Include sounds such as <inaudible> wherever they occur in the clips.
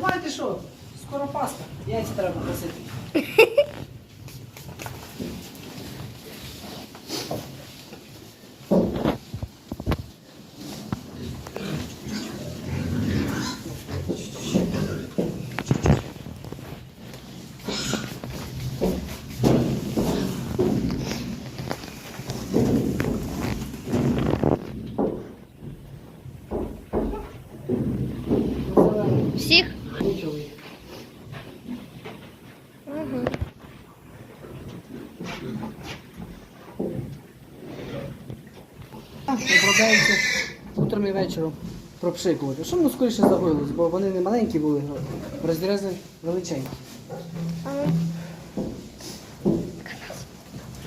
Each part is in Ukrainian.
давайте що, скоро паста. Яйця треба просити. Всіх? Угу. Обробляється утром і вечором пропшикувати. Щоб воно скоріше загоїлось, бо вони не маленькі були, розрізи величенькі.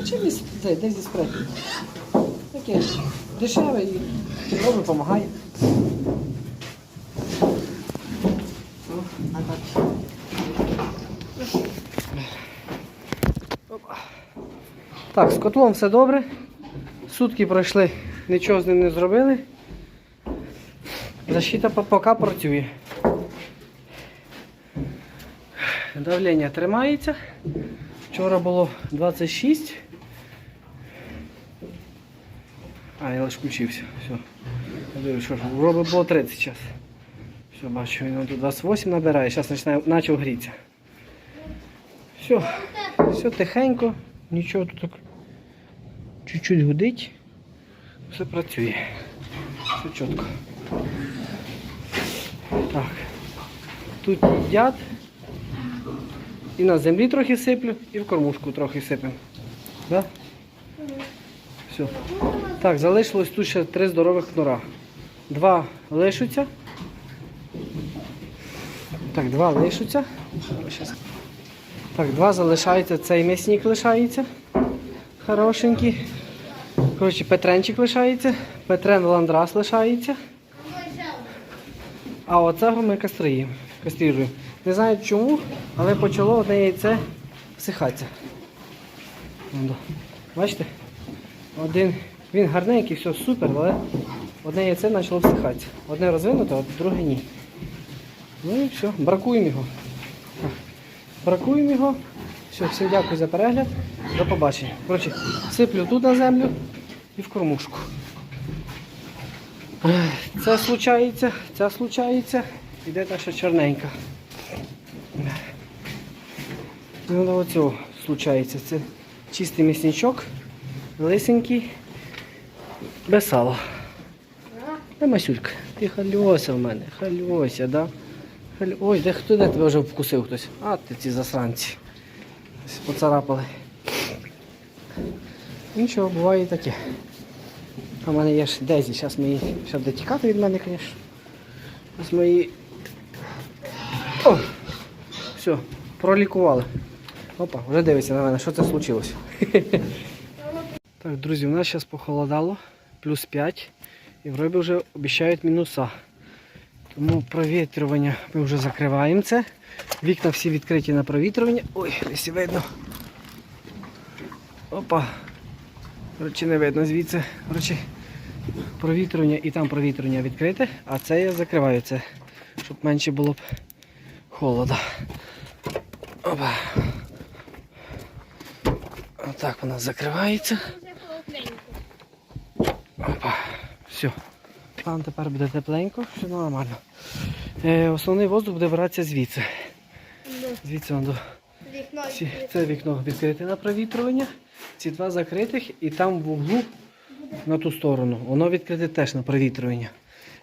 Чим десь, де, десь зі спреті. Таке дешеве і добре допомагає. О, а так. Опа. Так, з котлом все добре. Сутки пройшли, нічого з ним не зробили. Защита по- поки працює. Давлення тримається. Вчора було 26. А, я лише включився. Все. Я що ж, вроби було 30 зараз. Все, бачу, він тут 28 набирає, зараз почав грітися. Все, все тихенько, нічого тут так чуть-чуть гудить. Все працює. Все чітко. Так. Тут їдять. І на землі трохи сиплю, і в кормушку трохи сипемо. Да? Все. Так, залишилось тут ще три здорових кнура. Два лишуться. Так, два лишуться. Так, два залишається, цей м'ясник лишається. Хорошенький. Коротше, Петренчик лишається, Петрен Ландрас лишається. А оцього ми каструємо. каструємо. Не знаю чому, але почало одне яйце всихатися. Бачите? Один, він гарненький, все супер, але одне яйце почало всихатися. Одне розвинуте, а друге ні. Ну і все, бракуємо його. Бракуємо його. Все, всім дякую за перегляд. До побачення. Коротше, сиплю тут на землю і в кормушку. Це случається, це случається. Іде та ще чорненька. Ну, до цього случається. Це чистий місничок, лисенький, без сала. Де Масюлька? Ти хальося в мене, хальося, да? Халь- Ой, де хто де тебе вже вкусив хтось? А, ти ці засранці. Поцарапали. Нічого, буває і таке. А в мене є ж Дезі, зараз ми її ще буде тікати від мене, звісно. Ось ми. О! Все, пролікували. Опа, вже дивиться на мене, що це случилось. так, друзі, у нас зараз похолодало, плюс 5. І вроді вже обіцяють мінуса. Тому провітрювання ми вже закриваємо це. Вікна всі відкриті на провітрювання. Ой, десь видно. Опа. Коротше, не видно звідси. Коротше, провітрювання і там провітрювання відкрите, а це я закриваю це, щоб менше було б холода. Опа. Отак вона закривається. Опа. Все. Там тепер буде тепленько, все нормально. Е, основний воздух буде братися звідси. Звідси воно. Вікно Ці, це вікно відкрите на провітрювання, ці два закритих і там в углу на ту сторону. Воно відкрите теж на провітрювання.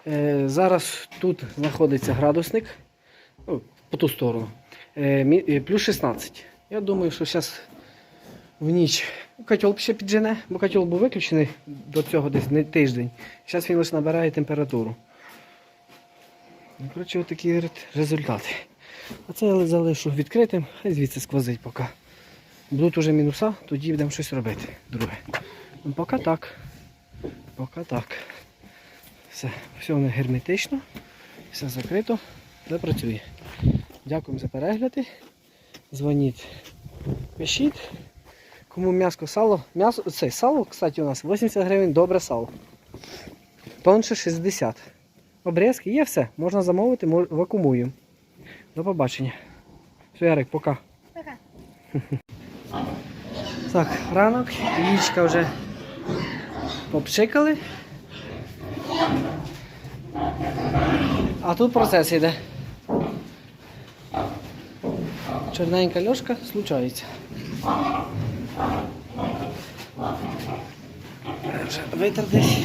Е, зараз тут знаходиться градусник ну, по ту сторону. Е, е, плюс 16. Я думаю, що зараз в ніч котел ще піджене, бо котел був виключений до цього десь не тиждень. Зараз він лише набирає температуру. Ну, коротше, отакі результати. А це я залишу відкритим, хай звідси сквозить поки. Будуть уже мінуса, тоді будемо щось робити. Друге. Ну, поки так. Поки так. Все, все воно герметично, все закрито, все працює. Дякуємо за перегляди. Дзвоніть, пишіть. Кому м'яско сало. М'ясо, це сало, кстати, у нас 80 гривень добре сало. Тонше 60. Обрізки є все. Можна замовити, мож- вакуумуємо. До побачення. Все, Ярик, пока. Пока. <laughs> Так, ранок, яєчка вже попшикали. А тут процес йде. Чорненька льошка случається. Витер десь.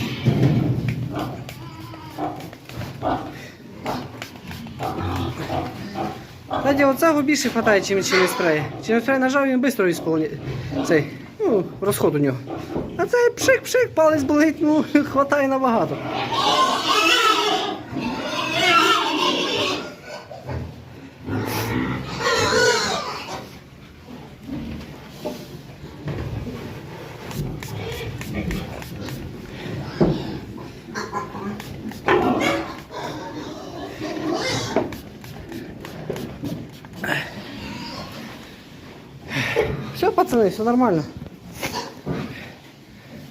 Знаєте, оцього більше вистачає, чим чим спреї. Чим спрей нажав, він швидко цей, ну, розход у нього. А цей пшик-пшик, палець болить, ну, <laughs> хватає набагато. Все, пацани, все нормально.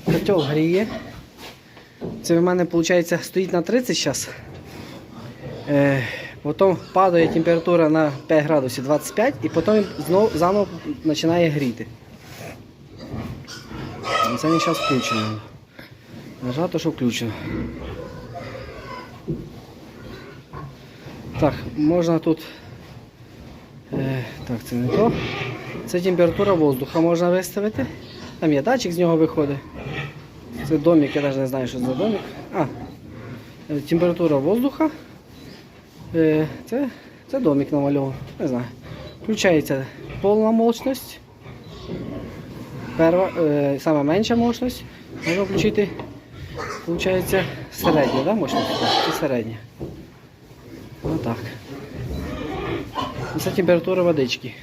Котел гріє. Це в мене, виходить, стоїть на 30 зараз. Е, потім падає температура на 5 градусів 25 і потім знов, заново починає гріти. Це не зараз включено. Нажато, що включено. Так, можна тут. Е, так, це не то. Це температура воздуха можна виставити. Там є датчик з нього виходить. Це домик, я навіть не знаю, що це за домик. А, е, температура воздуха. Е, Це, це домик намальований. Не знаю. Включається повна мощність. Перва, е, саме менша мощність. Можна включити, виходить, середня, да, мощність? Це середня. Отак. І Це температура водички.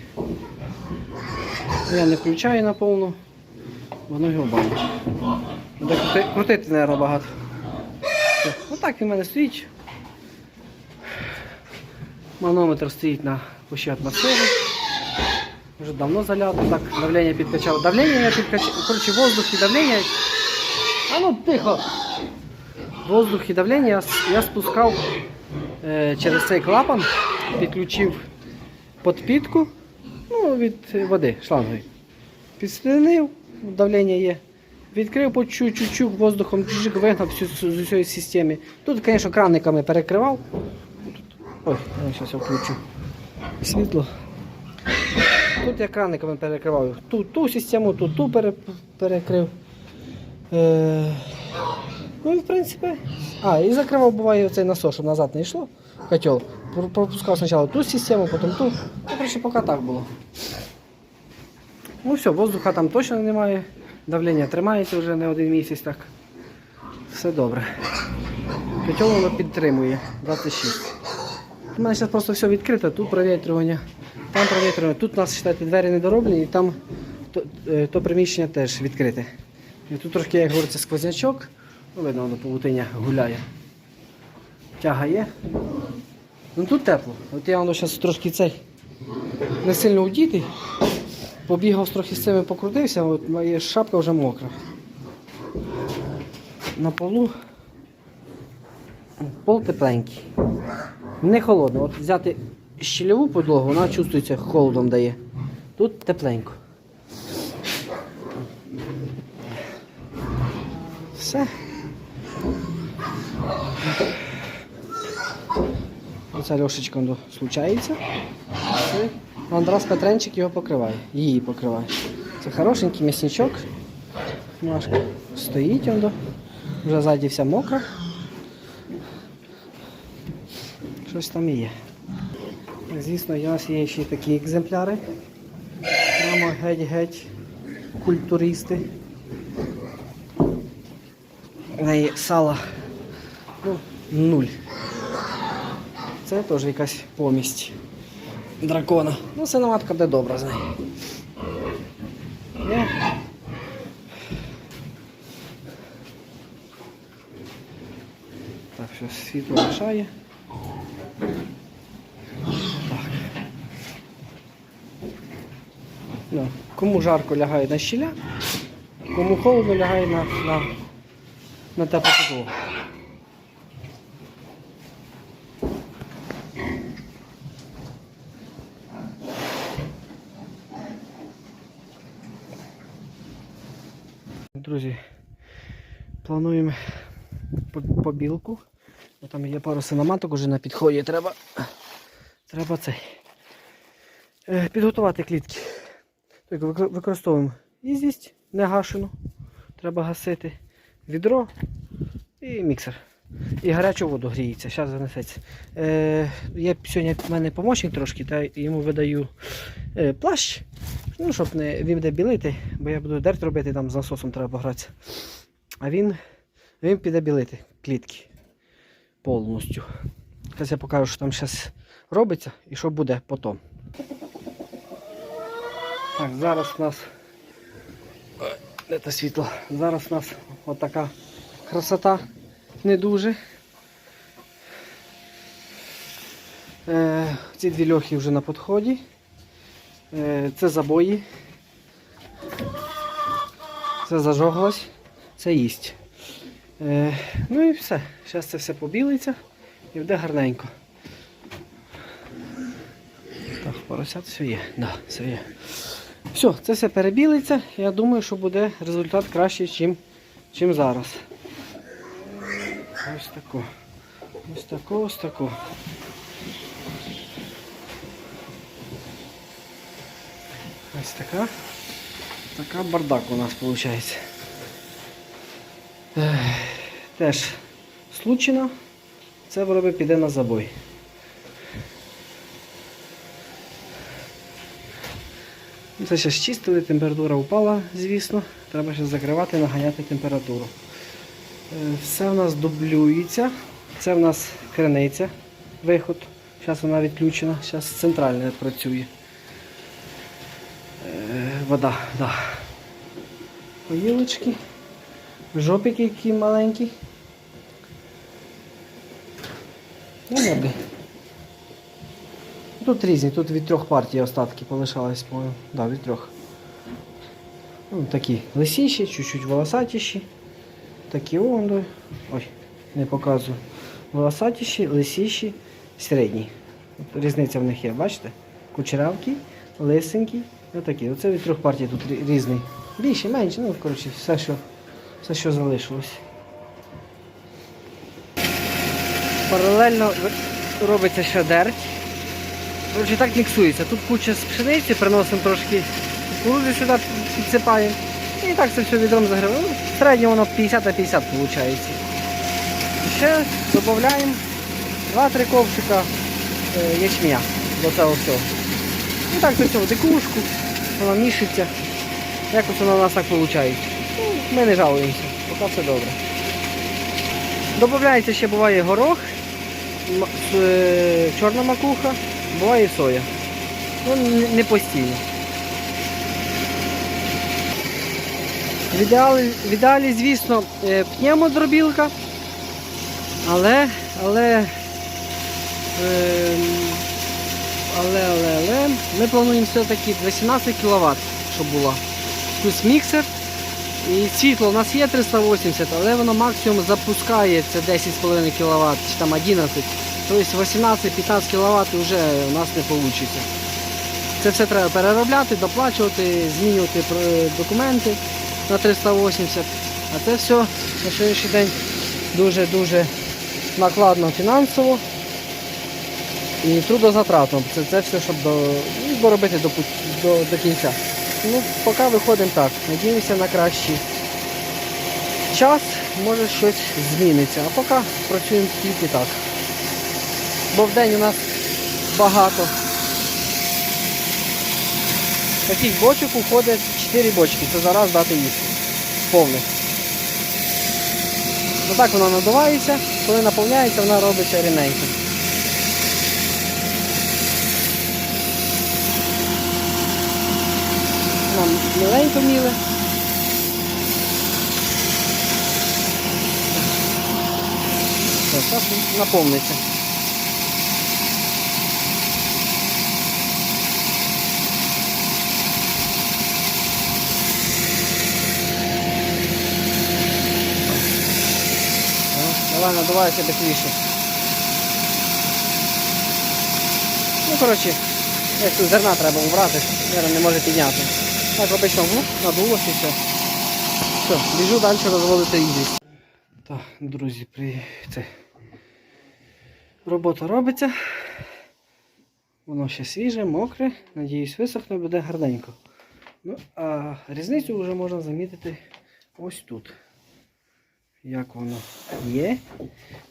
Я не включаю на повну, воно його банить. Буде крути- крутити, мабуть, багато. Отак він в мене стоїть. Манометр стоїть на пущі атмосфери. Вже давно залято, так, давлення підкачав. Давлення я підкачав. Коротше, воздух і давлення. А ну тихо! Воздух і давлення я, я спускав е, через цей клапан, підключив підпітку ну, від води шлангової. Підстрінив, давлення є. Відкрив по чуть-чуть воздухом, чуть вигнав всю з усієї системи. Тут, звісно, краниками перекривав. Ой, я зараз включу світло. Тут я краниками перекривав. Ту, ту систему, тут ту перекрив. Е, ну і в принципі. А, і закривав, буває, оцей насос, щоб назад не йшло. Котел. Пропускав спочатку ту систему, потім ту. Ну, коротше, поки так було. Ну все, воздуха там точно немає. Давлення тримається вже не один місяць так. Все добре. Котел воно підтримує 26. У мене зараз просто все відкрито, тут провітрювання, там провітрювання. Тут у нас считайте, двері не дороблені, і там то, е, то приміщення теж відкрите. І тут трошки, як говориться, сквознячок. Ну, видно, воно павутиння гуляє. Тяга є. Ну тут тепло. От я воно зараз трошки цей не сильно удітий. Побігав трохи з цими покрутився, от моя шапка вже мокра. На полу пол тепленький. Не холодно. От взяти щільову підлогу, вона чувствується холодом дає. Тут тепленько. Все. Оця льошечка случається. Андрас Петренчик його покриває. Її покриває. Це хорошенький м'ясничок. Машка стоїть он. Вже ззаді вся мокра. Щось там є. Звісно, у нас є ще такі екземпляри. Прямо геть-геть культуристи. У неї сало ну, нуль. Це теж якась помість дракона. Ну, синоматка де добра з нею. Є. Так, що світло. Так. Ну, кому жарко лягає на щіля, кому холодно лягає на, на, на теплу Друзі, плануємо побілку. Там є пару синоматок уже на підході. Треба, треба цей. е, Підготувати клітки. Так, вико- використовуємо ізість негашену. Треба гасити. Відро і міксер. І гарячу воду гріється, зараз занесеться. Е, є сьогодні в мене помічник трошки, та йому видаю е, плащ, ну, щоб не, він буде білити, бо я буду дерть робити, там з насосом треба погратися. А він, він піде білити клітки повністю. Зараз я покажу, що там зараз робиться і що буде потім. Так, зараз у нас. Ой, те світло? Зараз у нас отака красота не дуже. Е, ці дві льохи вже на підході. Е, це забої. Це зажоглось, це їсть. Е, ну і все. Зараз це все побілиться і буде гарненько. Так, поросят все є. Да, все є. Все, це все перебілиться. Я думаю, що буде результат кращий, чим зараз. Ось тако. Ось тако, ось тако. Ось така. Така бардак у нас виходить. Теж случено. Це вироби піде на забой. Це ще чистили, температура впала, звісно. Треба ще закривати, наганяти температуру. Е, Все в нас дублюється. Це в нас криниця, виход. Зараз вона відключена, зараз центральне працює. Е, Вода, да. Поїлочки. Жопики які маленькі. Ну, ноги. Тут різні, тут від трьох партій остатки полишались, по да, від трьох. Ну, такі лисіші, чуть-чуть волосатіші. Такі о, ну, ой, не показую. Волосатіші, лисіші, середні. Різниця в них є, бачите? Кучерявкі, лисенькі, отакі. Оце від трьох партій тут рі- різний. Більше, менше, ну коротше, все, що, все, що залишилось. Паралельно робиться ще дерть. Коротше, так міксується. Тут куча з пшениці, приносимо трошки кукурузи сюди, підсипаємо. І так це все відром загриваємо. Ну, в середньому воно 50 на 50 виходить. Ще додаємо 2-3 ковшика е, ячмя до цього всього. І так це все в дикушку, воно мішиться. Якось воно у нас так виходить. Ну, ми не жалуємося, поки все добре. Додається ще буває горох, е, чорна макуха, буває соя. Ну, не постійно. В ідеалі, в ідеалі звісно, е, пневмодробілка, але, але, ем, але, але, але, ми плануємо все-таки 18 кВт, щоб була. Плюс міксер. І світло у нас є 380, але воно максимум запускає це 10,5 кВт, чи там 11. Тобто 18-15 кВт вже у нас не вийде. Це все треба переробляти, доплачувати, змінювати е, документи на 380. А це все на сьогоднішній день дуже-дуже накладно фінансово і трудозатратно. Це, це все, щоб до, ну, доробити до, до, до кінця. Ну, поки виходимо так. Надіємося на кращий час, може щось зміниться. А поки працюємо тільки так. Бо в день у нас багато. Таких бочок уходить 4 бочки. Це зараз дати їсти. Повних. Ну так вона надувається, коли наповняється, вона робиться рівненько. Нам міленько міле. Зараз наповниться. О, Давай надувайся бистріше. Ну, коротше, як тут зерна треба убрати, зараз не може підняти. Так обично вух, надулося і все. Все, біжу далі розводити індійську. Так, друзі, при... це... робота робиться. Воно ще свіже, мокре. Надіюсь, висохне, буде гарненько. Ну, а різницю вже можна замітити ось тут. Як воно є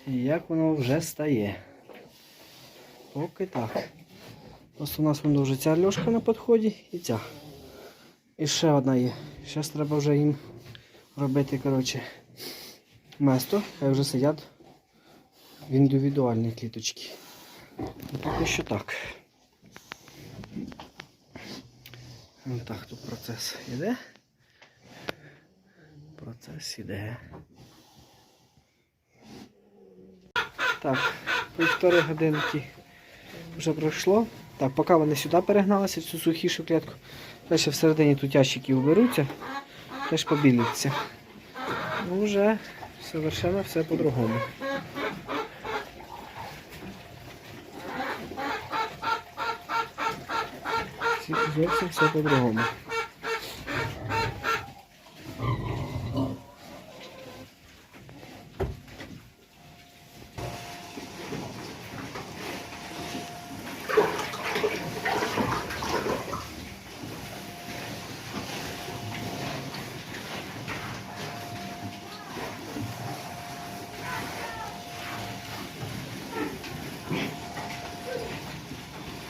і як воно вже стає. Поки так. Ось у нас воно вже ця льошка на підході і ця. І ще одна є. Зараз треба вже їм робити, коротше, место, хай вже сидять в індивідуальні кліточки. Ну, Поки що так. Ось так тут процес іде. Процес іде. Так, півтори годинки вже пройшло. Так, поки вони сюди перегналися, цю сухішу клітку. Далі всередині тут ящики уберуться, теж побілються. Ну, вже совершенно все по-другому. Зовсім все по-другому.